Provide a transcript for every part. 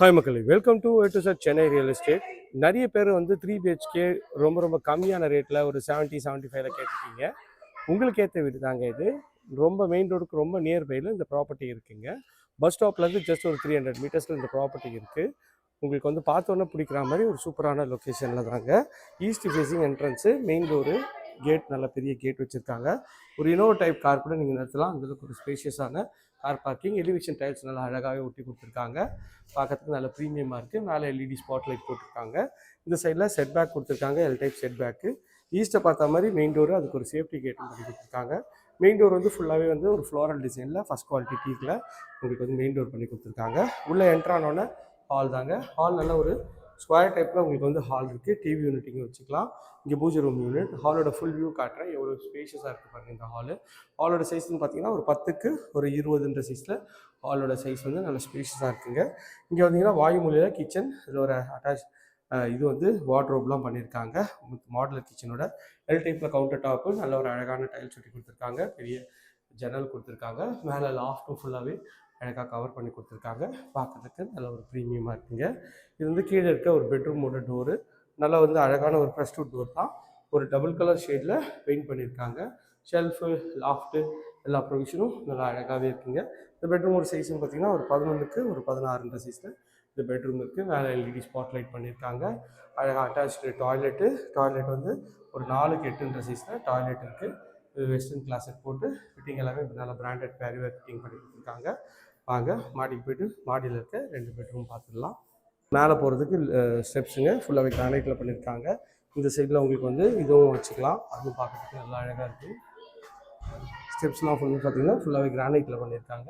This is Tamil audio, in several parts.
ஹாய் மக்களே. Welcome to to sir Chennai real estate நிறைய பேர் வந்து த்ரீ பிஹெச்கே ரொம்ப ரொம்ப கம்மியான ரேட்டில் ஒரு செவன்ட்டி செவன்ட்டி ஃபைவ்ல கேட்டிருக்கீங்க. உங்களுக்கு ஏற்ற வீடு தாங்க இது. ரொம்ப மெயின் ரோடுக்கு ரொம்ப நியர்பையில் இந்த ப்ராப்பர்ட்டி இருக்குங்க. பஸ் ஸ்டாப்லேருந்து ஜஸ்ட் ஒரு த்ரீ ஹண்ட்ரட் மீட்டர்ஸில் இந்த ப்ராப்பர்ட்டி இருக்குது உங்களுக்கு வந்து பார்த்தோன்னே பிடிக்கிற மாதிரி ஒரு சூப்பரான லொக்கேஷனில் தாங்க. East facing entrance main door gate நல்ல பெரிய கேட் வச்சுருக்காங்க. ஒரு இனோவா டைப் கார் கூட நீங்கள் நிறுத்தலாம். அந்தளவுக்கு ஒரு ஸ்பேஷியஸான கார் பார்க்கிங் எலிவேஷன் டைல்ஸ் நல்லா அழகாகவே ஒட்டி கொடுத்துருக்காங்க. பார்க்கறதுக்கு நல்ல ப்ரீமியமாக இருக்குது மேலே எல்இடி ஸ்பாட் லைட் போட்டிருக்காங்க. இந்த சைடில் செட் பேக் கொடுத்துருக்காங்க. எல் டைப் செட் பேக்கு ஈஸ்ட்டை பார்த்த மாதிரி மெயின் டோரு அதுக்கு ஒரு சேஃப்டி கேட்டும் பண்ணி கொடுத்துருக்காங்க. மெயின் டோர் வந்து ஃபுல்லாகவே வந்து ஒரு ஃப்ளோரல் டிசைனில் ஃபஸ்ட் குவாலிட்டி டீக்கில் உங்களுக்கு வந்து மெயின் டோர் பண்ணி கொடுத்துருக்காங்க. உள்ளே என்ட்ரானோடனே ஹால் தாங்க. ஹால் நல்ல ஒரு ஸ்கொயர் டைப்பில் உங்களுக்கு வந்து ஹால் இருக்குது டிவி யூனிட் இங்கே வச்சுக்கலாம். இங்கே பூஜை ரூம் யூனிட் ஹாலோட ஃபுல் வியூ காட்டுறேன். எவ்வளோ ஸ்பேஷியஸாக இருக்குது பாருங்கள் இந்த ஹாலு ஹாலோட சைஸ்னு பார்த்தீங்கன்னா ஒரு பத்துக்கு ஒரு இருபதுன்ற சைஸில் ஹாலோட சைஸ் வந்து நல்ல ஸ்பேஷியஸாக இருக்குங்க. இங்கே வந்தீங்கன்னா வாயுமொழியில் கிச்சன் இதில் ஒரு அட்டாச் இது வந்து வார்ட்ரோப்லாம் பண்ணியிருக்காங்க மாடலர் கிச்சனோட எல் டைப்பில் கவுண்டர் டாப்பு நல்ல ஒரு அழகான டைல்ஸ் ஒட்டி கொடுத்துருக்காங்க. பெரிய ஜன்னல் கொடுத்துருக்காங்க. மேலே லாஃப்ட்டும் ஃபுல்லாகவே அழகாக கவர் பண்ணி கொடுத்துருக்காங்க. பார்க்கறதுக்கு நல்ல ஒரு ப்ரீமியமாக இருக்குங்க. இது வந்து கீழே இருக்க ஒரு பெட்ரூமோட டோரு நல்லா வந்து அழகான ஒரு ப்ரெஸ் டோர் தான். ஒரு டபுள் கலர் ஷேடில் பெயிண்ட் பண்ணியிருக்காங்க ஷெல்ஃபு லாஃப்ட்டு எல்லா ப்ரொவிஷனும் நல்லா அழகாகவே இருக்குங்க. இந்த பெட்ரூமோட சைஸ்னு பார்த்தீங்கன்னா ஒரு பதினொன்றுக்கு ஒரு பதினாறுன்ற சைஸில் இந்த பெட்ரூம் இருக்குது மேலே எல்இடி ஸ்பாட் லைட் பண்ணியிருக்காங்க அழகாக அட்டாச்சு டாய்லெட்டு டாய்லெட் வந்து ஒரு நாலுக்கு எட்டுன்ற சைஸில் டாய்லெட் இருக்குது வெஸ்டர்ன் கிளாஸட் போட்டு ஃபிட்டிங் எல்லாமே நல்லா பிராண்டட் பேரிவேர் ஃபிட்டிங் பண்ணி கொடுத்துருக்காங்க. வாங்க மாடிக்கு போயிட்டு மாடியில் இருக்க ரெண்டு பெட்ரூம் பார்த்துடலாம் மேலே போகிறதுக்கு ஸ்டெப்ஸுங்க ஃபுல்லாகவே கிரானைட்டில் பண்ணியிருக்காங்க இந்த சைடில் உங்களுக்கு வந்து இதுவும் வச்சுக்கலாம். அதுவும் பார்க்கறதுக்கு நல்லா அழகாக இருக்குது ஸ்டெப்ஸ்லாம் ஃபுல்லாக பார்த்தீங்கன்னா ஃபுல்லாகவே கிரானைட்டில் பண்ணியிருக்காங்க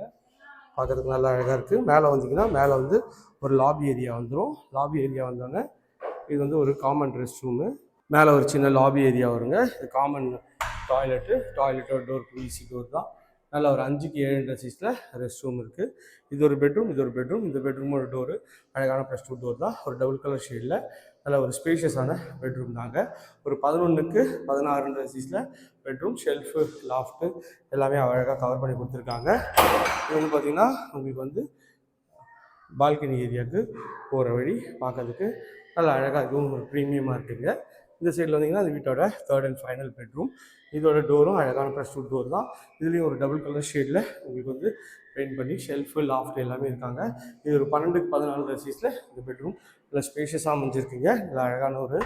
பார்க்கறதுக்கு நல்லா அழகாக இருக்குது மேலே வந்தீங்கன்னா மேலே வந்து ஒரு லாபி ஏரியா வந்துடும் லாபி ஏரியா வந்தோடனே இது வந்து ஒரு காமன் ரெஸ்ட் ரூமு மேலே ஒரு சின்ன லாபி ஏரியா வருங்க. இது காமன் டாய்லெட்டு டாய்லெட்டோட டோர் ஈஸி டோர் தான். நல்ல ஒரு அஞ்சுக்கு ஏழுன்ற சைஸில் ரெஸ்ட் ரூம் இருக்குது இது ஒரு பெட்ரூம் இது ஒரு பெட்ரூம் இந்த பெட்ரூம் ஒரு டோரு அழகான ப்ளஸ் டூ டோர் தான். ஒரு டபுள் கலர் ஷேடில் நல்ல ஒரு ஸ்பேஷியஸான பெட்ரூம் தாங்க. ஒரு பதினொன்றுக்கு பதினாறுன்ற சீஸில் பெட்ரூம் ஷெல்ஃபு லாஃப்ட்டு எல்லாமே அழகாக கவர் பண்ணி கொடுத்துருக்காங்க. இது வந்து பார்த்திங்கன்னா உங்களுக்கு வந்து பால்கனி ஏரியாவுக்கு போகிற வழி பார்க்கறதுக்கு நல்லா அழகாக இதுவும் ஒரு ப்ரீமியமாக இருக்குங்க. இந்த சைடில் வந்தீங்கன்னா அது வீட்டோட தேர்ட் அண்ட் ஃபைனல் பெட்ரூம் இதோட டோரும் அழகான ப்ளஸ் டூ டோர் தான். இதுலேயும் ஒரு டபுள் கலர் ஷேடில் உங்களுக்கு வந்து பெயிண்ட் பண்ணி ஷெல்ஃபு லாஃப்ட் எல்லாமே இருக்காங்க. இது ஒரு பன்னெண்டுக்கு பதினாலு சீஸில் இந்த பெட்ரூம் நல்லா ஸ்பேஷியஸாக அமைஞ்சிருக்குங்க. நல்லா அழகான ஒரு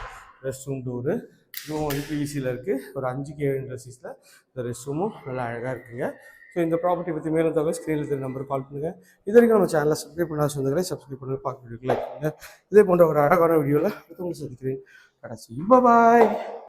ரெஸ்ட் ரூம் டோரு இதுவும் வந்து பிவிசியில் இருக்குது ஒரு அஞ்சு ஏழுன்ற சீஸில் இந்த ரெஸ்ட் ரூமும் நல்லா அழகாக இருக்குங்க. ஸோ இந்த ப்ராப்பர்ட்டி பற்றி மேலும் தகவல் ஸ்க்ரீனில் தெரிய நம்பர் கால் பண்ணுங்கள் இது வரைக்கும் நம்ம சேனலை சப்ஸ்கிரைப் பண்ணாத சொந்தங்களை சப்ஸ்கிரைப் பண்ணி பார்க்க வீடியோக்கு லைக் பண்ணுங்கள் இதே போன்ற ஒரு அழகான வீடியோவில் உங்களை சந்திக்கிறேன். கடைசி பாய்